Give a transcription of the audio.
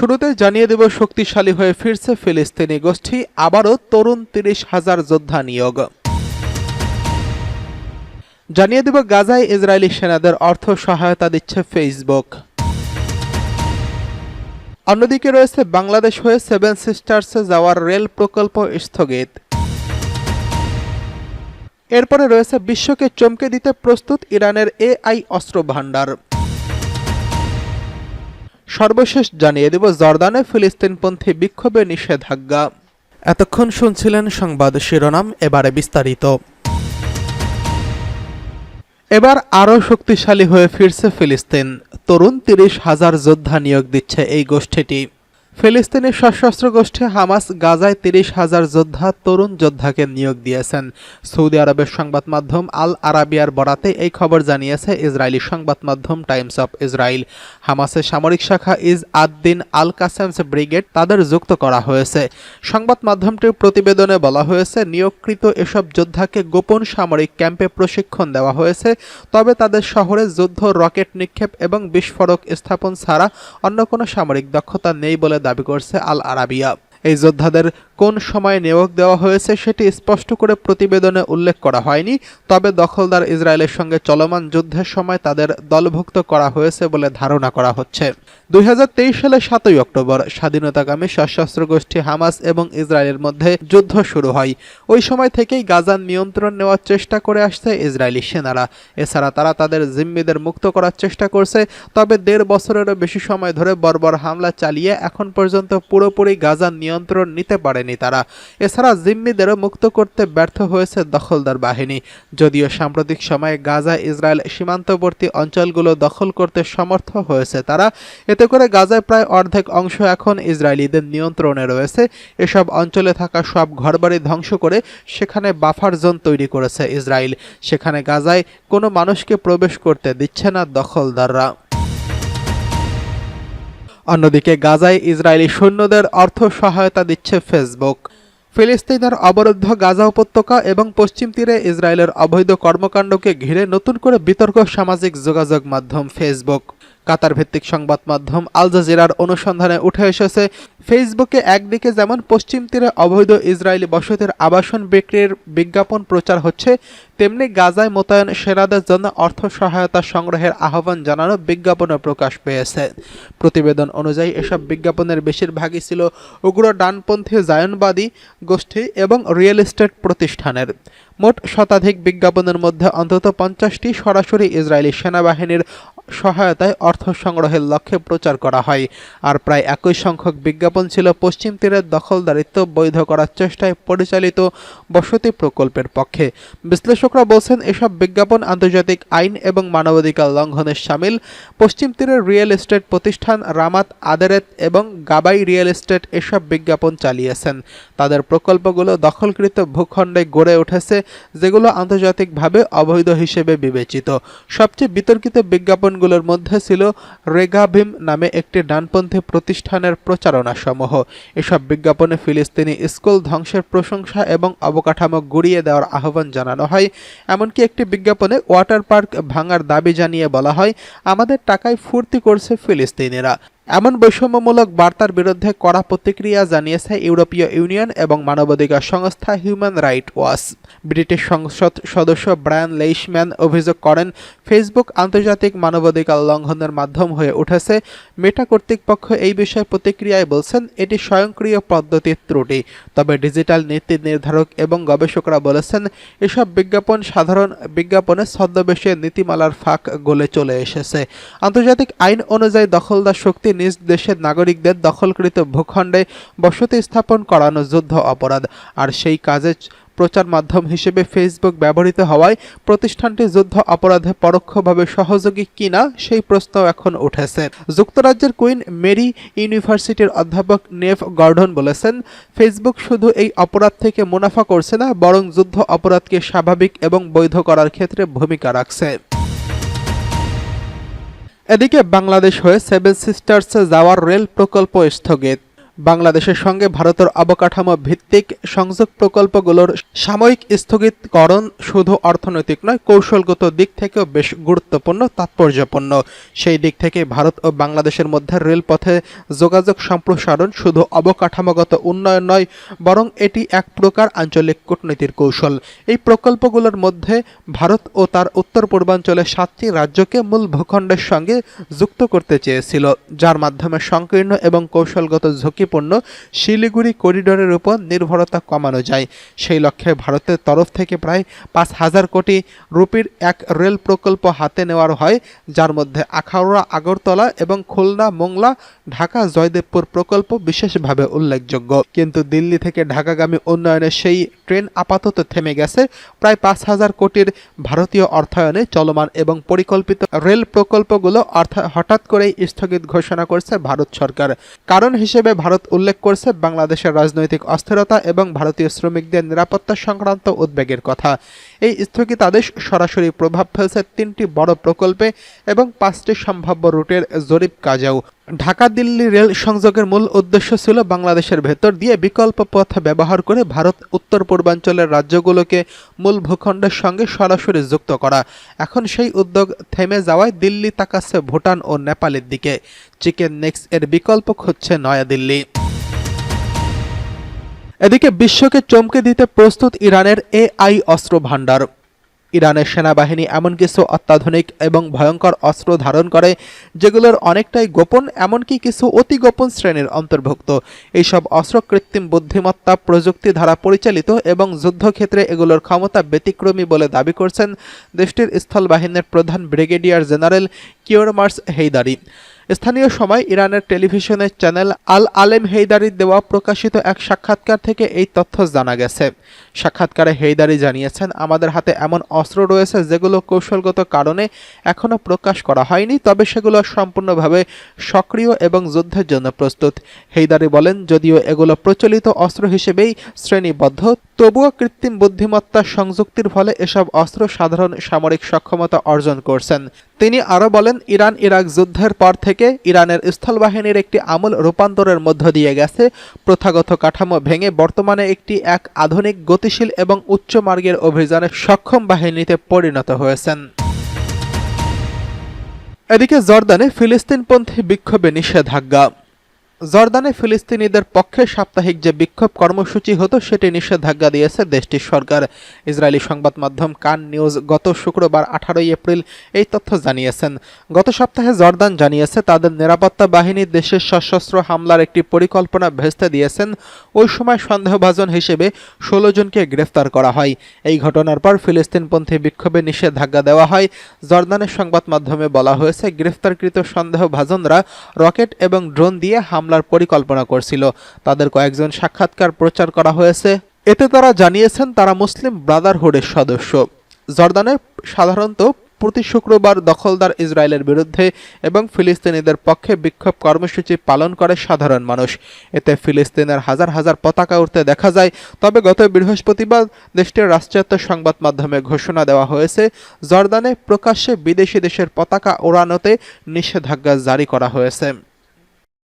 শুরুতে জানিয়ে দেব, শক্তিশালী হয়ে ফিরছে ফিলিস্তিনি গোষ্ঠী। আবারও তরুণ তিরিশ হাজার যোদ্ধা নিয়োগ। জানিয়ে দেব, গাজায় ইসরায়েলি সেনাদের অর্থ সহায়তা দিচ্ছে ফেসবুক। অন্যদিকে রয়েছে, বাংলাদেশ হয়ে সেভেন সিস্টার্সে যাওয়ার রেল প্রকল্প স্থগিত। এরপরে রয়েছে, বিশ্বকে চমকে দিতে প্রস্তুত ইরানের এআই অস্ত্র ভাণ্ডার সর্বশেষ জানিয়ে দেব জর্দানে ফিলিস্তিনপন্থী বিক্ষোভে নিষেধাজ্ঞা। এতক্ষণ শুনছিলেন সংবাদ শিরোনাম, এবারে বিস্তারিত। এবার আরও শক্তিশালী হয়ে ফিরছে ফিলিস্তিন। তরুণ তিরিশ হাজার যোদ্ধা নিয়োগ দিচ্ছে এই গোষ্ঠীটি। ফিলিস্তিনি সশস্ত্র গোষ্ঠী হামাস গাজায় তিরিশ হাজার যোদ্ধা, তরুণ যোদ্ধাকে নিয়োগ দিয়েছেন। সৌদি আরবের সংবাদ মাধ্যম আল আরাবিয়ার বরাতে এই খবর জানিয়েছে ইসরায়েলি সংবাদ মাধ্যম টাইমস অফ ইসরায়েল। হামাসের সামরিক শাখা Izz Addin al Qassams brigade তাদের যুক্ত করা হয়েছে। সংবাদ মাধ্যমটির প্রতিবেদনে বলা হয়েছে, নিয়োগকৃত এসব যোদ্ধাকে গোপন সামরিক ক্যাম্পে প্রশিক্ষণ দেওয়া হয়েছে, তবে তাদের শহরে যুদ্ধ, রকেট নিক্ষেপ এবং বিস্ফোরক স্থাপন ছাড়া অন্য কোনো সামরিক দক্ষতা নেই বলে দাবি করছে আল আরাবিয়া এই যোদ্ধাদের কোন সময় নিয়োগ দেওয়া হয়েছে সেটি স্পষ্ট করে প্রতিবেদনে উল্লেখ করা হয়নি, তবে দখলদার ইসরায়েলের সঙ্গে চলমান যুদ্ধের সময় তাদের দলভুক্ত করা হয়েছে বলে ধারণা করা হচ্ছে। দুই সালে সাতই অক্টোবর স্বাধীনতাকামী সশস্ত্র গোষ্ঠী হামাস এবং ইসরায়েলের মধ্যে যুদ্ধ শুরু হয়। ওই সময় থেকেই গাজার নিয়ন্ত্রণ নেওয়ার চেষ্টা করে আসছে ইসরায়েলি সেনারা। এছাড়া তারা তাদের জিম্মিদের মুক্ত করার চেষ্টা করছে, তবে দেড় বছরেরও বেশি সময় ধরে বর্বর হামলা চালিয়ে এখন পর্যন্ত পুরোপুরি গাজার নিয়ন্ত্রণ নিতে পারেনি। তারা এছাড়া জিম্মিদেরও মুক্ত করতে ব্যর্থ হয়েছে দখলদার বাহিনী। যদিও সাম্প্রতিক সময়ে গাজা, ইসরায়েল সীমান্তবর্তী অঞ্চলগুলো দখল করতে সমর্থ হয়েছে, তারা এতে করে গাজায় প্রায় অর্ধেক অংশ এখন ইসরায়েলিদের নিয়ন্ত্রণে রয়েছে। এসব অঞ্চলে থাকা সব ঘরবাড়ি ধ্বংস করে সেখানে বাফার জোন তৈরি করেছে ইসরায়েল। সেখানে গাজায় কোনো মানুষকে প্রবেশ করতে দিচ্ছে না দখলদাররা। অন্যদিকে গাজায় ইসরায়েলি সৈন্যদের অর্থ সহায়তা দিচ্ছে ফেসবুক। ফিলিস্তিনের অবরুদ্ধ গাজা উপত্যকা এবং পশ্চিম তীরে ইসরায়েলের অবৈধ কর্মকাণ্ডকে ঘিরে নতুন করে বিতর্ক সামাজিক যোগাযোগ মাধ্যম ফেসবুক। কাতার ভিত্তিক সংবাদ মাধ্যম আল জাজিরার অনুসন্ধানে উঠে এসেছে, ফেসবুকে একদিকে যেমন পশ্চিম তীরে অবৈধ ইসরায়েলি বসতির আবাসন বিক্রির বিজ্ঞাপন প্রচার হচ্ছে, তেমনি গাজায় মোতায়েন সেনাদের জন্য অর্থ সহায়তা সংগ্রহের আহ্বান জানানো বিজ্ঞাপনও প্রকাশ পেয়েছে। প্রতিবেদন অনুযায়ী এসব বিজ্ঞাপনের বেশিরভাগই ছিল উগ্র ডানপন্থী জায়নবাদী গোষ্ঠী এবং রিয়েল এস্টেট প্রতিষ্ঠানের। মোট শতাধিক বিজ্ঞাপনের মধ্যে অন্তত পঞ্চাশটি সরাসরি ইসরায়েলি সেনাবাহিনীর সহায়তায় অর্থ সংগ্রহের লক্ষ্যে প্রচার করা হয়। আর প্রায় একই সংখ্যক বিজ্ঞাপন ছিল পশ্চিম তীরের দখলদারিত্ব বৈধ করার চেষ্টায় পরিচালিত বসতি প্রকল্পের পক্ষে। বিশ্লেষকরা বলছেন, এসব বিজ্ঞাপন আন্তর্জাতিক আইন এবং মানবাধিকার লঙ্ঘনের সামিল। পশ্চিম তীরের রিয়েল এস্টেট প্রতিষ্ঠান রামাত আদেরেত এবং গাবাই রিয়েল এস্টেট এসব বিজ্ঞাপন চালিয়েছেন। তাদের প্রকল্পগুলো দখলকৃত ভূখণ্ডে গড়ে উঠেছে যেগুলো আন্তর্জাতিকভাবে অবৈধ হিসেবে বিবেচিত। সবচেয়ে বিতর্কিত বিজ্ঞাপনগুলোর মধ্যে ছিল রেগাভিম নামে একটি ডানপন্থী প্রতিষ্ঠানের প্রচারণা সমূহ এসব বিজ্ঞাপনে ফিলিস্তিনি স্কুল ধ্বংসের প্রশংসা এবং অবকাঠামো গুড়িয়ে দেওয়ার আহ্বান জানানো হয়। এমনকি একটি বিজ্ঞাপনে ওয়াটার পার্ক ভাঙার দাবি জানিয়ে বলা হয়, আমাদের টাকায় ফুর্তি করছে ফিলিস্তিনিরা। এমন বৈষম্যমূলক বার্তার বিরুদ্ধে কড়া প্রতিক্রিয়া জানিয়েছে ইউরোপীয় ইউনিয়ন এবং মানবাধিকার সংস্থা হিউম্যান রাইট ওয়াচ। ব্রিটিশ সংসদ সদস্য ব্রায়ান লেইশম্যান অভিযোগ করেন, ফেসবুক আন্তর্জাতিক মানবাধিকার লঙ্ঘনের মাধ্যম হয়ে উঠেছে। মেটা কর্তৃপক্ষ এই বিষয়ে প্রতিক্রিয়ায় বলছেন, এটি স্বয়ংক্রিয় পদ্ধতির ত্রুটি। তবে ডিজিটাল নীতি নির্ধারক এবং গবেষকরা বলেছেন, এসব বিজ্ঞাপন সাধারণ বিজ্ঞাপনে ছদ্মবেশে নীতিমালার ফাঁক গলে চলে এসেছে। আন্তর্জাতিক আইন অনুযায়ী দখলদার শক্তি নিজ দেশের নাগরিকদের দখলকৃত ভূখণ্ডে বসতি স্থাপন করানো যুদ্ধ অপরাধ। আর সেই কাজে প্রচার মাধ্যম হিসেবে ফেসবুক ব্যবহৃত হওয়ায় প্রতিষ্ঠানটি যুদ্ধ অপরাধে পরোক্ষভাবে সহযোগী কিনা সেই প্রশ্ন এখন উঠেছে। যুক্তরাজ্যের কুইন মেরি ইউনিভার্সিটির অধ্যাপক নেভ গর্ডন বলেছেন ফেসবুক শুধু এই অপরাধ থেকে মুনাফা করছে না, বরং যুদ্ধ অপরাধকে স্বাভাবিক এবং বৈধ করার ক্ষেত্রে ভূমিকা রাখছে। এদিকে বাংলাদেশ হয়ে সেভেন সিস্টার্সে যাওয়ার রেল প্রকল্প স্থগিত। বাংলাদেশের সঙ্গে ভারতের অবকাঠামো ভিত্তিক সংযোগ প্রকল্পগুলোর সাময়িক স্থগিতকরণ শুধু অর্থনৈতিক নয়, কৌশলগত দিক থেকেও বেশ গুরুত্বপূর্ণ, তাৎপর্যপূর্ণ। সেই দিক থেকে ভারত ও বাংলাদেশের মধ্যে রেলপথে যোগাযোগ সম্প্রসারণ শুধু অবকাঠামোগত উন্নয়ন নয়, বরং এটি এক প্রকার আঞ্চলিক কূটনীতির কৌশল। এই প্রকল্পগুলোর মধ্যে ভারত ও তার উত্তর পূর্বাঞ্চলের সাতটি রাজ্যকে মূল ভূখণ্ডের সঙ্গে যুক্ত করতে চেয়েছিল, যার মাধ্যমে সংকীর্ণ এবং কৌশলগত ঝুঁকিপূর্ণ শিলিগুড়ি করিডোরের উপর নির্ভরতা কমানো যায়। সেই লক্ষ্যে ভারতের তরফ থেকে প্রায় পাঁচ হাজার কোটি রুপির এক রেল প্রকল্প হাতে নেওয়ার হয়, যার মধ্যে আখাউড়া, আগরতলা এবং খুলনা, মোংলা, ঢাকা, জয়দেবপুর প্রকল্প বিশেষভাবে উল্লেখযোগ্য। কিন্তু দিল্লি থেকে ঢাকাগামী উন্নয়নের সেই ট্রেন আপাতত থেমে গেছে। প্রায় পাঁচ হাজার কোটির ভারতীয় অর্থায়নে চলমান এবং পরিকল্পিত রেল প্রকল্পগুলো অর্থাৎ হঠাৎ করেই স্থগিত ঘোষণা করছে ভারত সরকার। কারণ হিসেবে ভারত উল্লেখ করছে, বাংলাদেশের রাজনৈতিক অস্থিরতা এবং ভারতীয় শ্রমিকদের নিরাপত্তা সংক্রান্ত উদ্বেগের কথা। এই স্থগিতাদেশ সরাসরি প্রভাব ফেলছে তিনটি বড় প্রকল্পে এবং পাঁচটি সম্ভাব্য রুটের জরিপ কাজেও। ঢাকা দিল্লি রেল সংযোগের মূল উদ্দেশ্য ছিল বাংলাদেশের ভেতর দিয়ে বিকল্প পথ ব্যবহার করে ভারত উত্তর পূর্বাঞ্চলের রাজ্যগুলোকে মূল ভূখণ্ডের সঙ্গে সরাসরি যুক্ত করা। এখন সেই উদ্যোগ থেমে যাওয়ায় দিল্লি তাকাচ্ছে ভুটান ও নেপালের দিকে। চিকেন নেক্স এর বিকল্প খুঁজছে নয়াদিল্লি। এদিকে বিশ্বকে চমকে দিতে প্রস্তুত ইরানের এআই অস্ত্র ভাণ্ডার ইরানের সেনাবাহিনী এমন কিছু অত্যাধুনিক এবং ভয়ঙ্কর অস্ত্র ধারণ করে, যেগুলোর অনেকটাই গোপন, এমনকি কিছু অতি গোপন শ্রেণির অন্তর্ভুক্ত। এইসব অস্ত্র কৃত্রিম বুদ্ধিমত্তা, প্রযুক্তি দ্বারা পরিচালিত এবং যুদ্ধক্ষেত্রে এগুলোর ক্ষমতা ব্যতিক্রমী বলে দাবি করছেন দেশটির স্থল বাহিনীর প্রধান ব্রিগেডিয়ার জেনারেল কিওরমার্স হেইদারি। স্থানীয় সময় ইরানের টেলিভিশনের চ্যানেল আল আলেম হেইদারির দেওয়া প্রকাশিত এক সাক্ষাৎকার থেকে এই তথ্য জানা গেছে। সাক্ষাৎকারে হেইদারি জানিয়েছেন, আমাদের হাতে এমন অস্ত্র রয়েছে যেগুলো কৌশলগত কারণে এখনও প্রকাশ করা হয়নি, তবে সেগুলো সম্পূর্ণভাবে সক্রিয় এবং যুদ্ধের জন্য প্রস্তুত। হেইদারি বলেন, যদিও এগুলো প্রচলিত অস্ত্র হিসেবেই শ্রেণীবদ্ধ, তবুও কৃত্রিম বুদ্ধিমত্তার সংযুক্তির ফলে এসব অস্ত্র সাধারণ সামরিক সক্ষমতা অর্জন করছেন। তিনি আরও বলেন ইরান ইরাক যুদ্ধের পর থেকে ইরানের স্থলবাহিনীর একটি আমূল রূপান্তরের মধ্য দিয়ে গেছে। প্রথাগত কাঠামো ভেঙে বর্তমানে একটি এক আধুনিক, গতিশীল এবং উচ্চ মার্গের অভিযানে সক্ষম বাহিনীতে পরিণত হয়েছেন। এদিকে জর্দানে ফিলিস্তিনপন্থী বিক্ষোভে নিষেধাজ্ঞা। জর্দানে ফিলিস্তিনিদের পক্ষে সাপ্তাহিক যে বিক্ষোভ কর্মসূচি হতো, সেটি নিষেধাজ্ঞা দিয়েছে দেশটির সরকার। ইসরায়েলি সংবাদ মাধ্যম কান নিউজ গত শুক্রবার আঠারোই এপ্রিল এই তথ্য জানিয়েছেন। গত সপ্তাহে জর্দান জানিয়েছে, তাদের নিরাপত্তা বাহিনী দেশের সশস্ত্র হামলার একটি পরিকল্পনা ভেস্তে দিয়েছেন। ওই সময় সন্দেহভাজন হিসেবে ষোলো জনকে গ্রেফতার করা হয়। এই ঘটনার পর ফিলিস্তিনপন্থী বিক্ষোভে নিষেধাজ্ঞা দেওয়া হয়। জর্দানের সংবাদ মাধ্যমে বলা হয়েছে, গ্রেফতারকৃত সন্দেহভাজনরা রকেট এবং ড্রোন দিয়ে হামলা হামলার পরিকল্পনা করছিল। তাদের কয়েকজন সাক্ষাৎকার প্রচার করা হয়েছে। এতে তারা জানিয়েছেন, তারা মুসলিম ব্রাদারহুডের সদস্য। জর্দানে সাধারণত প্রতি শুক্রবার দখলদার ইসরায়েলের বিরুদ্ধে এবং ফিলিস্তিনিদের পক্ষে বিক্ষোভ কর্মসূচি পালন করে সাধারণ মানুষ। এতে ফিলিস্তিনের হাজার হাজার পতাকা উঠতে দেখা যায়। তবে গত বৃহস্পতিবার দেশটির রাষ্ট্রায়ত্ত সংবাদ মাধ্যমে ঘোষণা দেওয়া হয়েছে, জর্দানে প্রকাশ্যে বিদেশি দেশের পতাকা ওড়ানোতে নিষেধাজ্ঞা জারি করা হয়েছে।